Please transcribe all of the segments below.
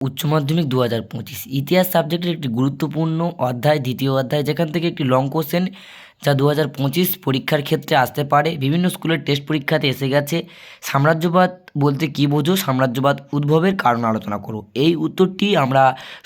উচ্চ মাধ্যমিক দু হাজার পঁচিশ। ইতিহাস সাবজেক্টের একটি গুরুত্বপূর্ণ অধ্যায়, দ্বিতীয় অধ্যায়, যেখান থেকে একটি লং কোশ্চেন যা দু হাজার পঁচিশ পরীক্ষার ক্ষেত্রে আসতে পারে। বিভিন্ন স্কুলের টেস্ট পরীক্ষাতে এসে গেছে। সাম্রাজ্যবাদ বলতে কী বোঝো? সাম্রাজ্যবাদ উদ্ভবের কারণ আলোচনা করো। এই উত্তরটি আমরা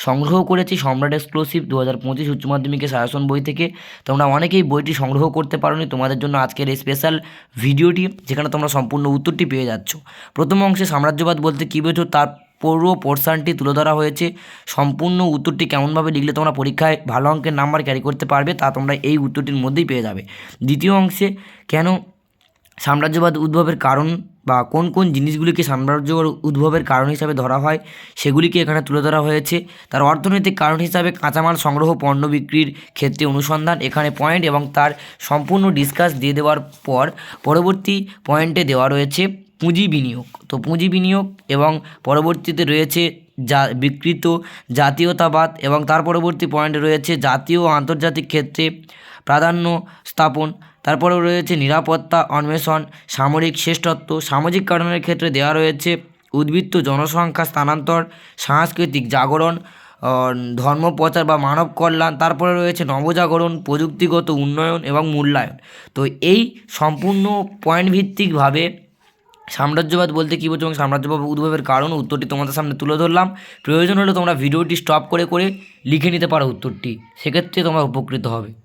সংগ্রহ করেছি সম্রাট এক্সক্লুসিভ দু হাজার পঁচিশ উচ্চ মাধ্যমিকের সাজেশন বই থেকে। তোমরা অনেকেই বইটি সংগ্রহ করতে পারোনি। তোমাদের জন্য আজকের এই স্পেশাল ভিডিওটি যেখানে তোমরা সম্পূর্ণ উত্তরটি পেয়ে যাচ্ছ। প্রথম অংশে সাম্রাজ্যবাদ বলতে কী বোঝো? তার পুরো পোর্শনটি তুলে ধরা হয়েছে। সম্পূর্ণ উত্তরটি কেমনভাবে লিখলে তোমরা পরীক্ষায় ভালো অঙ্কের নাম্বার ক্যারি করতে পারবে, তা তোমরা এই উত্তরটির মধ্যেই পেয়ে যাবে। দ্বিতীয় অংশে, কেন সাম্রাজ্যবাদ উদ্ভবের কারণ বা কোন কোন জিনিসগুলিকে সাম্রাজ্য উদ্ভবের কারণ হিসাবে ধরা হয়, সেগুলিকে এখানে তুলে ধরা হয়েছে। তার অর্থনৈতিক কারণ হিসাবে কাঁচামাল সংগ্রহ, পণ্য বিক্রির ক্ষেত্রে অনুসন্ধান এখানে পয়েন্ট এবং তার সম্পূর্ণ ডিসকাস দিয়ে দেওয়ার পর পরবর্তী পয়েন্টে দেওয়া রয়েছে। পুঁজি বিনিয়োগ। তো পুঁজি বিনিয়োগ এবং পরবর্তীতে রয়েছে যা বিকৃত জাতীয়তাবাদ এবং তার পরবর্তী পয়েন্টে রয়েছে জাতীয় ও আন্তর্জাতিক ক্ষেত্রে প্রাধান্য স্থাপন। তারপরেও রয়েছে নিরাপত্তা, অন্বেষণ, সামরিক শ্রেষ্ঠত্ব। সামাজিক কারণের ক্ষেত্রে দেওয়া রয়েছে উদ্বৃত্ত জনসংখ্যা স্থানান্তর, সাংস্কৃতিক জাগরণ ধর্ম প্রচার বা মানব কল্যাণ। তারপরে রয়েছে নবজাগরণ, প্রযুক্তিগত উন্নয়ন এবং মূল্যায়ন। তো এই সম্পূর্ণ পয়েন্ট ভিত্তিকভাবে সাম্রাজ্যবাদ বলতে কী বলছো এবং সাম্রাজ্যবাদ উদ্ভবের কারণ উত্তরটি তোমাদের সামনে তুলে ধরলাম। প্রয়োজন হলে তোমরা ভিডিওটি স্টপ করে করে লিখে নিতে পারো উত্তরটি। সেক্ষেত্রে তোমরা উপকৃত হবে।